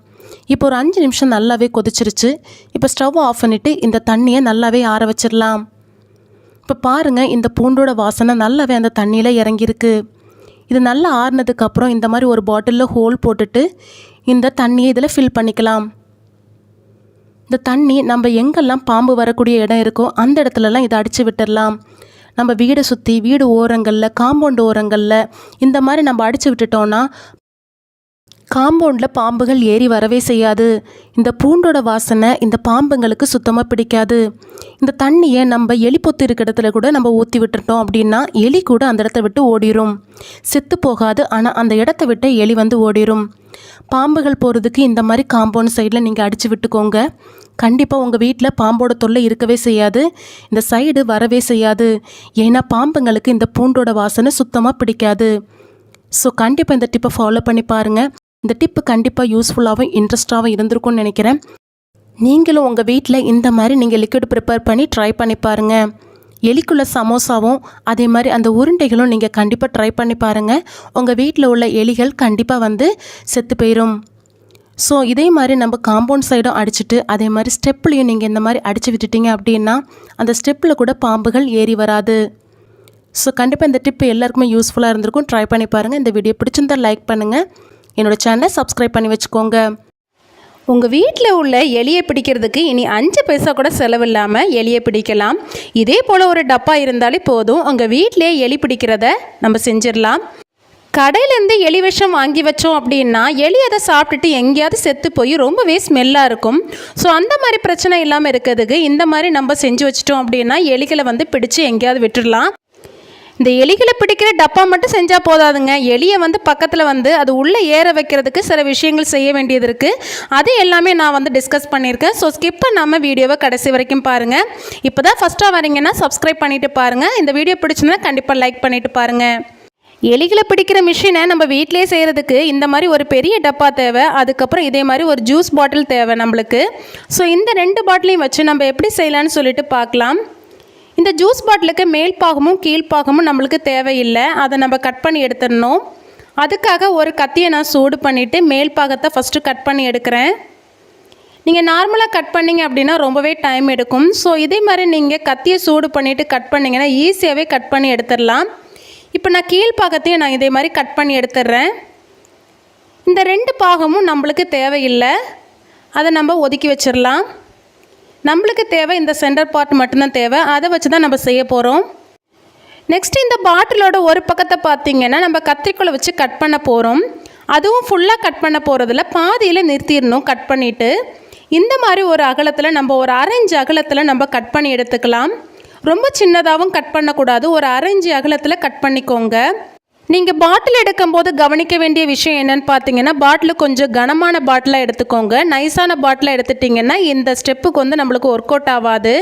A: இப்போ ஒரு அஞ்சு நிமிஷம் நல்லாவே கொதிச்சிருச்சு. இப்போ ஸ்டவ் ஆஃப் பண்ணிவிட்டு இந்த தண்ணியை நல்லாவே ஆற வச்சிடலாம். இப்போ பாருங்கள் இந்த பூண்டோட வாசனை நல்லாவே அந்த தண்ணியில் இறங்கியிருக்கு. இது நல்லா ஆறுனதுக்கப்புறம் இந்த மாதிரி ஒரு பாட்டிலில் ஹோல் போட்டுட்டு இந்த தண்ணியை இதில் ஃபில் பண்ணிக்கலாம். இந்த தண்ணி நம்ம எங்கெல்லாம் பாம்பு வரக்கூடிய இடம் இருக்கோ அந்த இடத்துலலாம் இதை அடித்து விட்டுடலாம் நம்ம வீடை சுற்றி வீடு ஓரங்களில் காம்பவுண்ட் ஓரங்களில் இந்த மாதிரி நம்ம அடித்து விட்டுட்டோன்னா காம்பவுண்டில் பாம்புகள் ஏறி வரவே செய்யாது. இந்த பூண்டோட வாசனை இந்த பாம்புங்களுக்கு சுத்தமாக பிடிக்காது. இந்த தண்ணியை நம்ம எலி பொத்து இருக்கிற இடத்துல கூட நம்ம ஊற்றி விட்டுட்டோம் அப்படின்னா எலி கூட அந்த இடத்த விட்டு ஓடிரும். செத்து போகாது ஆனால் அந்த இடத்த விட்டு எலி வந்து ஓடிரும். பாம்புகள் போகிறதுக்கு இந்த மாதிரி காம்பவுண்ட் சைடில் நீங்கள் அடித்து விட்டுக்கோங்க. கண்டிப்பாக உங்கள் வீட்டில் பாம்போட தொல்லை இருக்கவே செய்யாது. இந்த சைடு வரவே செய்யாது. ஏன்னா பாம்புங்களுக்கு இந்த பூண்டோட வாசனை சுத்தமாக பிடிக்காது. ஸோ கண்டிப்பாக இந்த டிப்பை ஃபாலோ பண்ணி பாருங்கள் இந்த டிப்பு கண்டிப்பாக யூஸ்ஃபுல்லாகவும் இன்ட்ரெஸ்டாகவும் இருந்திருக்கும்னு நினைக்கிறேன். நீங்களும் உங்கள் வீட்டில் இந்த மாதிரி நீங்கள் லிக்விட் ப்ரிப்பேர் பண்ணி ட்ரை பண்ணி பாருங்கள் எலிக்குள்ள சமோசாவும் அதே மாதிரி அந்த உருண்டைகளும் நீங்கள் கண்டிப்பாக ட்ரை பண்ணி பாருங்கள் உங்கள் வீட்டில் உள்ள எலிகள் கண்டிப்பாக வந்து செத்து போயிடும் ஸோ இதே மாதிரி நம்ம காம்பவுண்ட் சைடும் அடிச்சுட்டு அதே மாதிரி ஸ்டெப்லையும் நீங்கள் இந்த மாதிரி அடித்து விட்டுட்டீங்க அப்படின்னா அந்த ஸ்டெப்பில் கூட பாம்புகள் ஏறி வராது. ஸோ கண்டிப்பாக இந்த டிப்பு எல்லாருக்குமே யூஸ்ஃபுல்லாக இருந்திருக்கும். ட்ரை பண்ணி பாருங்கள் இந்த வீடியோ பிடிச்சிருந்தால் லைக் பண்ணுங்கள் என்னோட சேனலை சப்ஸ்கிரைப் பண்ணி வச்சுக்கோங்க.
B: உங்கள் வீட்டில் உள்ள எலியை பிடிக்கிறதுக்கு இனி அஞ்சு பைசா கூட செலவில்லாமல் எலியை பிடிக்கலாம். இதே போல் ஒரு டப்பா இருந்தாலே போதும். உங்கள் வீட்டிலே எலி பிடிக்கிறத நம்ம செஞ்சிடலாம். கடையிலேருந்து எலி விஷம் வாங்கி வச்சோம் அப்படின்னா எலி அதை சாப்பிட்டுட்டு எங்கேயாவது செத்து போய் ரொம்பவே ஸ்மெல்லாக இருக்கும். ஸோ அந்த மாதிரி பிரச்சனை இல்லாமல் இருக்கிறதுக்கு இந்த மாதிரி நம்ம செஞ்சு வச்சிட்டோம் அப்படின்னா எலிகளை வந்து பிடிச்சு எங்கேயாவது விட்டுடலாம். இந்த எலிகளை பிடிக்கிற டப்பா மட்டும் செஞ்சால் போதாதுங்க. எலியை வந்து பக்கத்தில் வந்து அது உள்ளே ஏற வைக்கிறதுக்கு சில விஷயங்கள் செய்ய வேண்டியது இருக்குது அது எல்லாமே நான் வந்து டிஸ்கஸ் பண்ணியிருக்கேன். ஸோ ஸ்கிப் பண்ணாமல் வீடியோவை கடைசி வரைக்கும் பாருங்கள் இப்போ தான் ஃபஸ்ட்டாக வரீங்கன்னா சப்ஸ்கிரைப் பண்ணிவிட்டு பாருங்கள் இந்த வீடியோ பிடிச்சிருந்தா கண்டிப்பாக லைக் பண்ணிவிட்டு பாருங்கள் எலிகளை பிடிக்கிற மிஷினை நம்ம வீட்டிலே செய்கிறதுக்கு இந்த மாதிரி ஒரு பெரிய டப்பா தேவை. அதுக்கப்புறம் இதே மாதிரி ஒரு ஜூஸ் பாட்டில் தேவை நம்மளுக்கு. ஸோ இந்த ரெண்டு பாட்டிலையும் வச்சு நம்ம எப்படி செய்யலான்னு சொல்லிட்டு பார்க்கலாம். இந்த ஜூஸ் பாட்டிலுக்கு மேல் பாகமும் கீழ்ப்பாகமும் நம்மளுக்கு தேவையில்லை. அதை நம்ம கட் பண்ணி எடுத்துடணும். அதுக்காக ஒரு கத்தியை நான் சூடு பண்ணிவிட்டு மேல் பாகத்தை ஃபஸ்ட்டு கட் பண்ணி எடுக்கிறேன். நீங்கள் நார்மலாக கட் பண்ணீங்க அப்படின்னா ரொம்பவே டைம் எடுக்கும். ஸோ இதே மாதிரி நீங்கள் கத்தியை சூடு பண்ணிவிட்டு கட் பண்ணிங்கன்னா ஈஸியாகவே கட் பண்ணி எடுத்துடலாம். இப்போ நான் கீழ் பாகத்தையும் நான் இதே மாதிரி கட் பண்ணி எடுத்துடுறேன். இந்த ரெண்டு பாகமும் நம்மளுக்கு தேவையில்லை. அதை நம்ம ஒதுக்கி வச்சிடலாம். நம்மளுக்கு தேவை இந்த சென்டர் பார்ட் மட்டும்தான் தேவை. அதை வச்சு தான் நம்ம செய்ய போகிறோம் நெக்ஸ்ட் இந்த பாட்டிலோட ஒரு பக்கத்தை பார்த்தீங்கன்னா நம்ம கத்திரிக்கோலை வச்சு கட் பண்ண போகிறோம் அதுவும் ஃபுல்லாக கட் பண்ண போகிறதில்ல பாதியில் நிறுத்திடணும் கட் பண்ணிவிட்டு இந்த மாதிரி ஒரு அகலத்தில் நம்ம ஒரு அரைஞ்சு அகலத்தில் நம்ம கட் பண்ணி எடுத்துக்கலாம். ரொம்ப சின்னதாகவும் கட் பண்ணக்கூடாது. ஒரு அரைஞ்சு அகலத்தில் கட் பண்ணிக்கோங்க. நீங்கள் பாட்டில் எடுக்கும்போது கவனிக்க வேண்டிய விஷயம் என்னன்னு பார்த்தீங்கன்னா பாட்டில் கொஞ்சம் கனமான பாட்டிலாக எடுத்துக்கோங்க. நைஸான பாட்டிலாக எடுத்துட்டிங்கன்னா இந்த ஸ்டெப்புக்கு வந்து நம்மளுக்கு ஒர்க் அவுட் ஆகாது.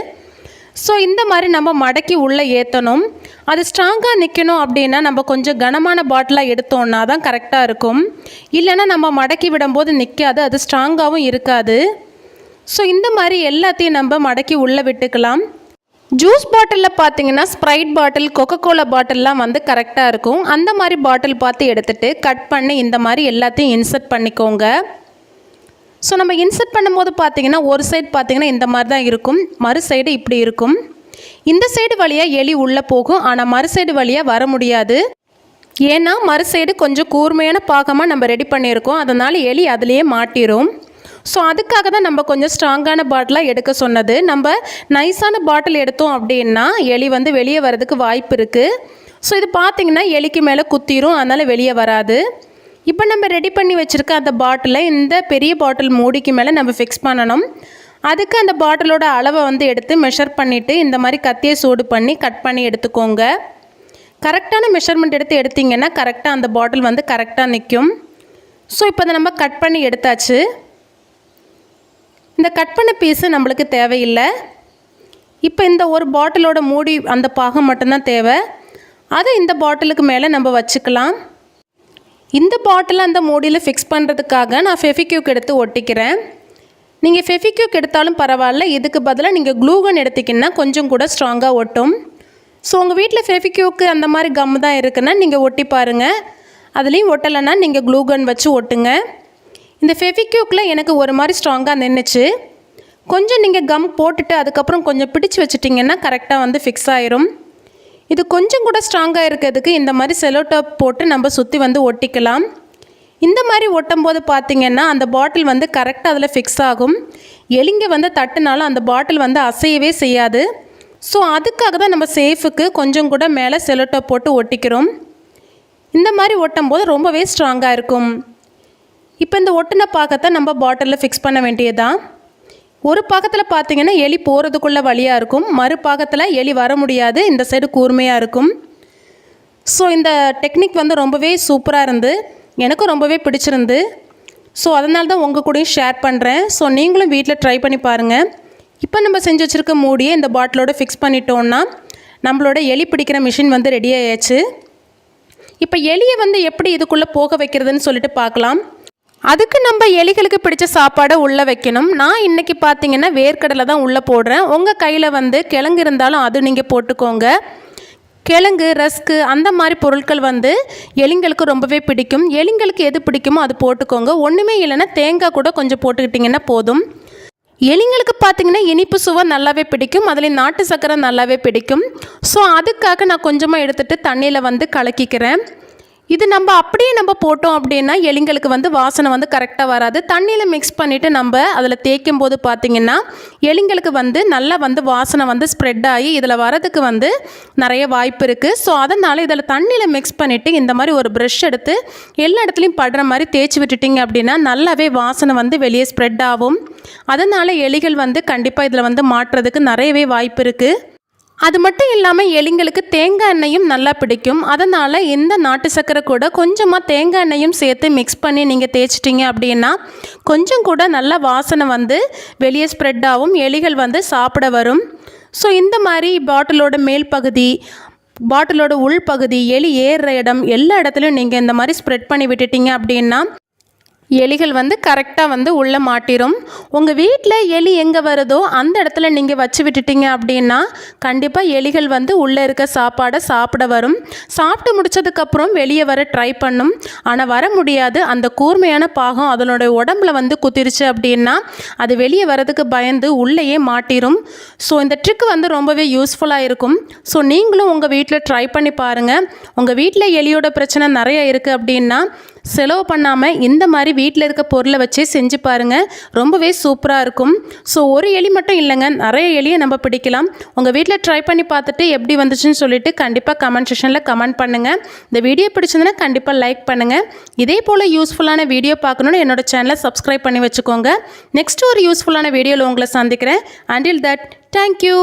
B: ஸோ இந்த மாதிரி நம்ம மடக்கி உள்ளே ஏற்றணும் அது ஸ்ட்ராங்காக நிற்கணும் அப்படின்னா நம்ம கொஞ்சம் கனமான பாட்டிலாக எடுத்தோன்னா தான் கரெக்டாக இருக்கும். இல்லைன்னா நம்ம மடக்கி விடும்போது நிற்காது அது ஸ்ட்ராங்காகவும் இருக்காது. ஸோ இந்த மாதிரி எல்லாத்தையும் நம்ம மடக்கி உள்ளே விட்டுக்கலாம். ஜூஸ் பாட்டிலில் பார்த்தீங்கன்னா ஸ்ப்ரைட் பாட்டில் கொக்கோ கோலா பாட்டில்லாம் வந்து கரெக்டாக இருக்கும். அந்த மாதிரி பாட்டில் பார்த்து எடுத்துகிட்டு கட் பண்ணி இந்த மாதிரி எல்லாத்தையும் இன்சர்ட் பண்ணிக்கோங்க. ஸோ நம்ம இன்சர்ட் பண்ணும்போது பார்த்தீங்கன்னா ஒரு சைடு பார்த்தீங்கன்னா இந்த மாதிரி தான் இருக்கும். மறு சைடு இப்படி இருக்கும். இந்த சைடு வழியாக எலி உள்ளே போகும். ஆனால் மறு சைடு வழியாக வர முடியாது. ஏன்னா மறு சைடு கொஞ்சம் கூர்மையான பாகமாக நம்ம ரெடி பண்ணியிருக்கோம். அதனால் எலி அதுலேயே மாட்டிடும் ஸோ அதுக்காக தான் நம்ம கொஞ்சம் ஸ்ட்ராங்கான பாட்டிலாக எடுக்க சொன்னது. நம்ம நைஸான பாட்டில் எடுத்தோம் அப்படின்னா எலி வந்து வெளியே வர்றதுக்கு வாய்ப்பு இருக்குது ஸோ இது பார்த்தீங்கன்னா எலிக்கு மேலே குத்திரும் அதனால் வெளியே வராது. இப்போ நம்ம ரெடி பண்ணி வச்சுருக்க அந்த பாட்டிலை இந்த பெரிய பாட்டில் மூடிக்கு மேலே நம்ம ஃபிக்ஸ் பண்ணணும். அதுக்கு அந்த பாட்டிலோட அளவை வந்து எடுத்து மெஷர் பண்ணிவிட்டு இந்த மாதிரி கத்தியை சூடு பண்ணி கட் பண்ணி எடுத்துக்கோங்க. கரெக்டான மெஷர்மெண்ட் எடுத்து எடுத்திங்கன்னா கரெக்டாக அந்த பாட்டில் வந்து கரெக்டாக நிற்கும் ஸோ இப்போ அதை நம்ம கட் பண்ணி எடுத்தாச்சு. இந்த கட் பண்ண பீஸு நம்மளுக்கு தேவையில்லை. இப்போ இந்த ஒரு பாட்டிலோட மூடி அந்த பாகம் மட்டும்தான் தேவை. அதை இந்த பாட்டிலுக்கு மேலே நம்ம வச்சுக்கலாம். இந்த பாட்டில் அந்த மூடியில் ஃபிக்ஸ் பண்ணுறதுக்காக நான் ஃபெஃபிக்யூக் எடுத்து ஒட்டிக்கிறேன். நீங்கள் ஃபெஃபிக்யூக் எடுத்தாலும் பரவாயில்ல. இதுக்கு பதிலாக நீங்கள் க்ளூகன் எடுத்திங்கன்னா கொஞ்சம் கூட ஸ்ட்ராங்காக ஒட்டும். ஸோ உங்கள் வீட்டில் ஃபெஃபிக்யூக்கு அந்த மாதிரி கம் தான் இருக்குன்னா நீங்கள் ஒட்டி பாருங்கள் அதுலேயும் ஒட்டலைன்னா நீங்கள் க்ளூகன் வச்சு ஒட்டுங்க. இந்த ஃபெவிக்யூக்கில் எனக்கு ஒரு மாதிரி ஸ்ட்ராங்காக நின்றுச்சு கொஞ்சம் நீங்கள் கம் போட்டுட்டு அதுக்கப்புறம் கொஞ்சம் பிடிச்சு வச்சுட்டிங்கன்னா கரெக்டாக வந்து ஃபிக்ஸ் ஆயிரும். இது கொஞ்சம் கூட ஸ்ட்ராங்காக இருக்கிறதுக்கு இந்த மாதிரி செலோடாப் போட்டு நம்ம சுற்றி வந்து ஒட்டிக்கலாம். இந்த மாதிரி ஒட்டும் போது பார்த்தீங்கன்னா அந்த பாட்டில் வந்து கரெக்டாக அதில் ஃபிக்ஸ் ஆகும். எலிங்க வந்து தட்டுனாலும் அந்த பாட்டில் வந்து அசையவே செய்யாது. ஸோ அதுக்காக தான் நம்ம சேஃபுக்கு கொஞ்சம் கூட மேலே செலோடாப் போட்டு ஒட்டிக்கிறோம். இந்த மாதிரி ஒட்டும் போது ரொம்பவே ஸ்ட்ராங்காக இருக்கும். இப்போ இந்த ஒட்டின பாக்கத்தை நம்ம பாட்டிலில் ஃபிக்ஸ் பண்ண வேண்டியதுதான். ஒரு பாக்கத்தில் பார்த்தீங்கன்னா எலி போகிறதுக்குள்ள வழியாக இருக்கும். மறு பாக்கத்தில் எலி வர முடியாது. இந்த சைடு கூர்மையாக இருக்கும். ஸோ இந்த டெக்னிக் வந்து ரொம்பவே சூப்பராக இருந்து எனக்கும் ரொம்பவே பிடிச்சிருந்து. ஸோ அதனால தான் உங்கள் கூடயும் ஷேர் பண்ணுறேன் ஸோ நீங்களும் வீட்டில் ட்ரை பண்ணி பாருங்கள் இப்போ நம்ம செஞ்சு வச்சுருக்க மூடியை இந்த பாட்டிலோட ஃபிக்ஸ் பண்ணிட்டோன்னா நம்மளோட எலி பிடிக்கிற மிஷின் வந்து ரெடி ஆயாச்சு. இப்போ எலியை வந்து எப்படி இதுக்குள்ளே போக வைக்கிறதுன்னு சொல்லிட்டு பார்க்கலாம். அதுக்கு நம்ம எலிகளுக்கு பிடிச்ச சாப்பாடை உள்ளே வைக்கணும். நான் இன்றைக்கி பார்த்தீங்கன்னா வேர்க்கடலை தான் உள்ளே போடுறேன். உங்கள் கையில் வந்து கிழங்கு இருந்தாலும் அது நீங்கள் போட்டுக்கோங்க. கிழங்கு ரஸ்க்கு அந்த மாதிரி பொருட்கள் வந்து எலிங்களுக்கு ரொம்பவே பிடிக்கும். எலிங்களுக்கு எது பிடிக்குமோ அது போட்டுக்கோங்க. ஒன்றுமே இல்லைன்னா தேங்காய் கூட கொஞ்சம் போட்டுக்கிட்டிங்கன்னா போதும். எலிங்களுக்கு பார்த்தீங்கன்னா இனிப்பு சுவை நல்லாவே பிடிக்கும். அதில் நாட்டு சர்க்கரை நல்லாவே பிடிக்கும். ஸோ அதுக்காக நான் கொஞ்சமாக எடுத்துகிட்டு தண்ணியில் வந்து கலக்கிக்கிறேன். இது நம்ம அப்படியே நம்ம போட்டோம் அப்படின்னா எலிங்களுக்கு வந்து வாசனை வந்து கரெக்டாக வராது. தண்ணியில் மிக்ஸ் பண்ணிவிட்டு நம்ம அதில் தேய்க்கும் போது பார்த்திங்கன்னா எலிங்களுக்கு வந்து நல்லா வந்து வாசனை வந்து ஸ்ப்ரெட் ஆகி இதில் வரதுக்கு வந்து நிறைய வாய்ப்பு இருக்குது ஸோ அதனால் இதில் தண்ணியில் மிக்ஸ் பண்ணிவிட்டு இந்த மாதிரி ஒரு ப்ரஷ் எடுத்து எல்லா இடத்துலையும் படுற மாதிரி தேய்ச்சி விட்டுட்டிங்க அப்படின்னா நல்லாவே வாசனை வந்து வெளியே ஸ்ப்ரெட் ஆகும். அதனால் எலிகள் வந்து கண்டிப்பாக இதில் வந்து மாட்டுறதுக்கு நிறையவே வாய்ப்பு இருக்குது அது மட்டும் இல்லாமல் எலிங்களுக்கு தேங்காய் எண்ணெயும் நல்லா பிடிக்கும். அதனால் இந்த நாட்டு சர்க்கரை கூட கொஞ்சமாக தேங்காய் எண்ணெயும் சேர்த்து மிக்ஸ் பண்ணி நீங்கள் தேய்ச்சிட்டிங்க அப்படின்னா கொஞ்சம் கூட நல்ல வாசனை வந்து வெளியே ஸ்ப்ரெட் ஆகும். எலிகள் வந்து சாப்பிட வரும். ஸோ இந்த மாதிரி பாட்டிலோட மேல் பகுதி பாட்டிலோட உள்பகுதி எலி ஏறுற இடம் எல்லா இடத்துலையும் நீங்கள் இந்த மாதிரி ஸ்ப்ரெட் பண்ணி விட்டுட்டீங்க அப்படின்னா எலிகள் வந்து கரெக்டாக வந்து உள்ளே மாட்டிரும். உங்கள் வீட்டில் எலி எங்கே வருதோ அந்த இடத்துல நீங்கள் வச்சு விட்டுட்டீங்க அப்படின்னா கண்டிப்பாக எலிகள் வந்து உள்ளே இருக்க சாப்பாடை சாப்பிட வரும். சாப்பிட்டு முடிச்சதுக்கப்புறம் வெளியே வர ட்ரை பண்ணும். ஆனால் வர முடியாது. அந்த கூர்மையான பாகம் அதனுடைய உடம்புல வந்து குத்திருச்சு அப்படின்னா அது வெளியே வரதுக்கு பயந்து உள்ளேயே மாட்டிரும். ஸோ இந்த ட்ரிக் வந்து ரொம்பவே யூஸ்ஃபுல்லாக இருக்கும். ஸோ நீங்களும் உங்கள் வீட்டில் ட்ரை பண்ணி பாருங்கள் உங்கள் வீட்டில் எலியோட பிரச்சனை நிறைய இருக்குது அப்படின்னா செலவு பண்ணாமல் இந்த மாதிரி வீட்டில் இருக்க பொருளை வச்சே செஞ்சு பாருங்கள் ரொம்பவே சூப்பராக இருக்கும். ஸோ ஒரு எலி மட்டும் இல்லைங்க. நிறைய எலியை நம்ம பிடிக்கலாம். உங்கள் வீட்டில் ட்ரை பண்ணி பார்த்துட்டு எப்படி வந்துச்சுன்னு சொல்லிட்டு கண்டிப்பாக கமெண்ட் செஷனில் கமெண்ட் பண்ணுங்கள் இந்த வீடியோ பிடிச்சதுன்னா கண்டிப்பாக லைக் பண்ணுங்கள் இதே போல் யூஸ்ஃபுல்லான வீடியோ பார்க்கணுன்னு என்னோட சேனலை சப்ஸ்கிரைப் பண்ணி வச்சுக்கோங்க. நெக்ஸ்ட் ஒரு யூஸ்ஃபுல்லான வீடியோவில் உங்களை சந்திக்கிறேன். Until that thank you